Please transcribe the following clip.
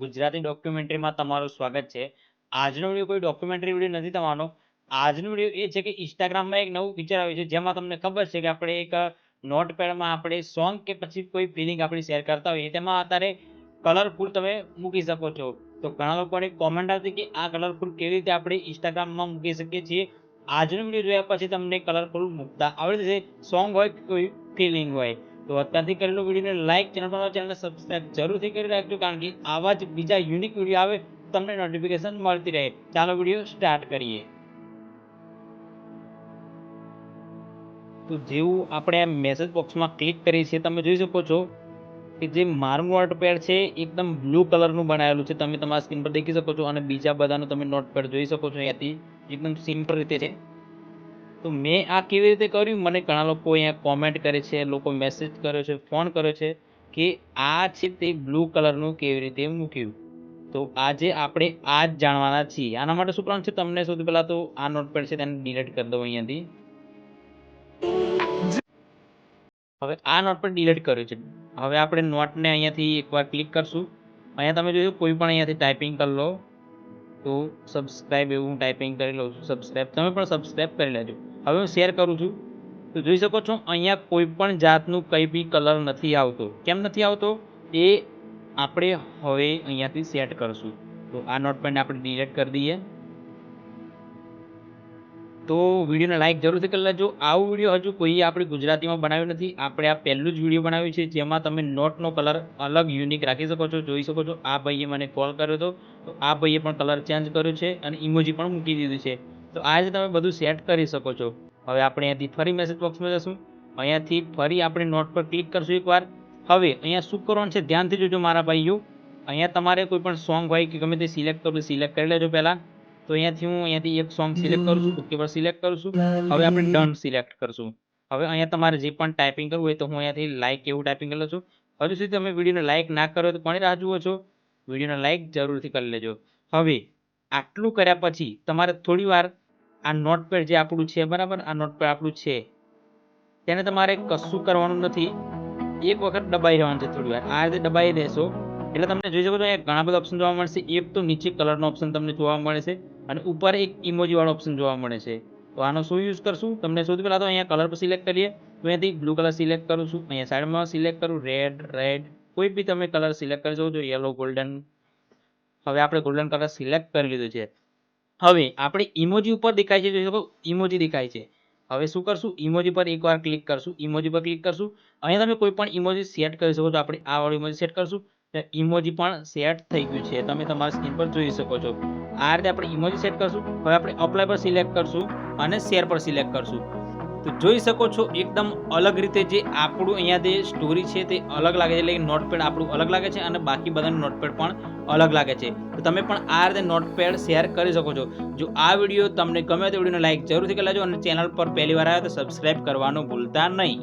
ગુજરાતી ડોક્યુમેન્ટરીમાં તમારું સ્વાગત છે. આજનો વીડિયો કોઈ ડોક્યુમેન્ટરી વીડિયો નથી તમારો. આજનો વીડિયો એ છે કે ઇન્સ્ટાગ્રામમાં એક નવું ફીચર આવ્યું છે, જેમાં તમને ખબર છે કે આપણે એક નોટપેડમાં આપણે સોંગ કે પછી કોઈ ફિલિંગ આપણે શેર કરતા હોઈએ, તેમાં અત્યારે કલરફુલ તમે મૂકી શકો છો. તો ઘણા લોકોની કોમેન્ટ આવતી કે આ કલરફુલ કેવી રીતે આપણે ઇન્સ્ટાગ્રામમાં મૂકી શકીએ છીએ. આજનો વીડિયો જોયા પછી તમને કલરફુલ મૂકતા આવડે છે સોંગ હોય કોઈ ફિલિંગ હોય. તો અત્યારથી કરેલો લો લાઇક ચેનલ પર ચેનલને સબસ્ક્રાઇબ જરૂરથી કરી રાખજો, કારણ કે આવા જ બીજા યુનિક વીડિયો આવે, તમને નોટિફિકેશન મળતી રહે. ચાલો વીડિયો સ્ટાર્ટ કરીએ. તો જેવું આપણે આ મેસેજ બોક્સમાં ક્લિક કરીએ છીએ, તમે જોઈ શકો છો કે જે મારું નોટપેડ છે, એકદમ બ્લુ કલરનું બનાવેલું છે તમે તમારા સ્ક્રીન પર દેખી શકો છો અને બીજા બધાનું તમે નોટપેડ જોઈ શકો છો અહીંયાથી એકદમ સિમ્પલ રીતે છે. તો મેં આ કેવી રીતે કર્યું મને ઘણા લોકો અહીંયા કોમેન્ટ કરે છે, લોકો મેસેજ કર્યો છે ફોન કર્યો છે કે આ છે તે બ્લુ કલરનું કેવી રીતે મૂક્યું. તો આજે આપણે આ જ જાણવાના છીએ. આના માટે શું કરવાનું છે તમને સૌથી પહેલાં તો આ નોટપેડ છે તેને ડિલીટ કરી દઉં અહીંયાથી. હવે આ નોટપેડ ડિલીટ કર્યું છે. હવે આપણે નોટને અહીંયાથી એકવાર ક્લિક કરશું. અહીંયા તમે જોયું કોઈ પણ અહીંયાથી ટાઈપિંગ કરી લો તો સબસ્ક્રાઈબ એવું હું ટાઈપિંગ કરી લઉં છું સબસ્ક્રાઈબ તમે પણ સબસ્ક્રાઈબ કરી લેજો. હવે હું શેર કરું છું તો જોઈ શકો છો, અહીંયા કોઈ પણ જાતનું કંઈ બી કલર નથી આવતો. કેમ નથી આવતો એ આપણે હવે અહીંયાથી સેટ કરશું. તો આ નોટપેડને આપણે ડિલીટ કરી દઈએ. તો વિડીયોને લાઇક જરૂરથી કરી લેજો. આવું વીડિયો હજુ કોઈએ આપણી ગુજરાતીમાં બનાવ્યું નથી. આપણે આ પહેલું જ વીડિયો બનાવ્યું છે, જેમાં તમે નોટનો કલર અલગ યુનિક રાખી શકો છો જોઈ શકો છો. આ ભાઈએ મને કોલ કર્યો હતો તો આ ભાઈએ પણ કલર ચેન્જ કર્યો છે અને ઇમોજી પણ મૂકી દીધું છે. તો આ રીતે તમે બધું સેટ કરી શકો છો. હવે આપણે અહીંયાથી ફરી મેસેજ બોક્સમાં જશું. અહીંયાથી ફરી આપણે નોટ પર ક્લિક કરશું એકવાર. હવે અહીંયા શું કરવાનું છે ધ્યાનથી જોજો મારા ભાઈઓ. અહીંયા તમારે કોઈ પણ સોંગ હોય કે ગમે તે સિલેક્ટ કરવું સિલેક્ટ કરી લેજો પહેલાં. તો અહીંયાથી હું અહીંયાથી એક સોંગ સિલેક્ટ કરું છું ઓકે પર સિલેક્ટ કરું છું. હવે આપણે ડન સિલેક્ટ કરશું. હવે અહીંયા તમારે જે પણ ટાઈપિંગ કરવું હોય તો હું અહીંયાથી લાઇક એવું ટાઈપિંગ કરી લઉં છું. હજુ સુધી તમે વિડીયોને લાઇક ના કરો તો કોની રાહ જુઓ છો? વિડીયોને લાઇક જરૂરથી કરી લેજો. હવે આટલું કર્યા પછી તમારે થોડીવાર આ નોટપેડ જે આપણું છે, બરાબર આ નોટપેડ આપણું છે. તેને તમારે કશું કરવાનું નથી. એક વખત દબાઈ રહેવાનું છે થોડીવાર. આ રીતે દબાઈ રહેશો એટલે તમને જોઈ શકો છો, અહીંયા ઘણા બધા ઓપ્શન જોવા મળશે. એક તો નીચે કલરનો ઓપ્શન તમને જોવા મળે છે અને ઉપર એક ઇમોજીવાળો ઓપ્શન જોવા મળે છે. તો આનો શું યુઝ કરશું તમને સૌથી પહેલાં તો અહીંયા કલર પર સિલેક્ટ કરીએ. તો અહીંયાથી બ્લુ કલર સિલેક્ટ કરું છું. અહીંયા સાઈડમાં સિલેક્ટ કરું રેડ રેડ કોઈ બી તમે કલર સિલેક્ટ કરી શકો છો યલો ગોલ્ડન. હવે આપણે ગોલ્ડન કલર સિલેક્ટ કરી લીધું છે. હવે આપણે ઇમોજી ઉપર દેખાય છે, જોઈ શકો ઇમોજી દેખાય છે. હવે શું કરશું ઇમોજી પર એકવાર ક્લિક કરશું. ઇમોજી પર ક્લિક કરશું. અહીંયા તમે કોઈ પણ ઇમોજી સેટ કરી શકો છો. આપણે આ વાળું ઇમોજી સેટ કરશું. ઇમોજી પણ સેટ થઈ ગયું છે. તમે તમારા સ્ક્રીન પર જોઈ શકો છો. આ રીતે આપણે ઇમોજી સેટ કરશું. હવે આપણે અપ્લાય પર સિલેક્ટ કરશું અને શેર પર સિલેક્ટ કરશું. તો જોઈ શકો છો, એકદમ અલગ રીતે જે આપણું અહીંયા જે સ્ટોરી છે તે અલગ લાગે છે એટલે નોટપેડ આપણું અલગ લાગે છે અને બાકી બધાનું નોટપેડ પણ અલગ લાગે છે. તો તમે પણ આ રીતે નોટપેડ શેર કરી શકો છો. જો આ વીડિયો તમને ગમે તો વિડીયોને લાઇક જરૂરથી કરી લેજો અને ચેનલ પર પહેલી વાર આવ્યા તો સબસ્ક્રાઇબ કરવાનું ભૂલતા નહીં.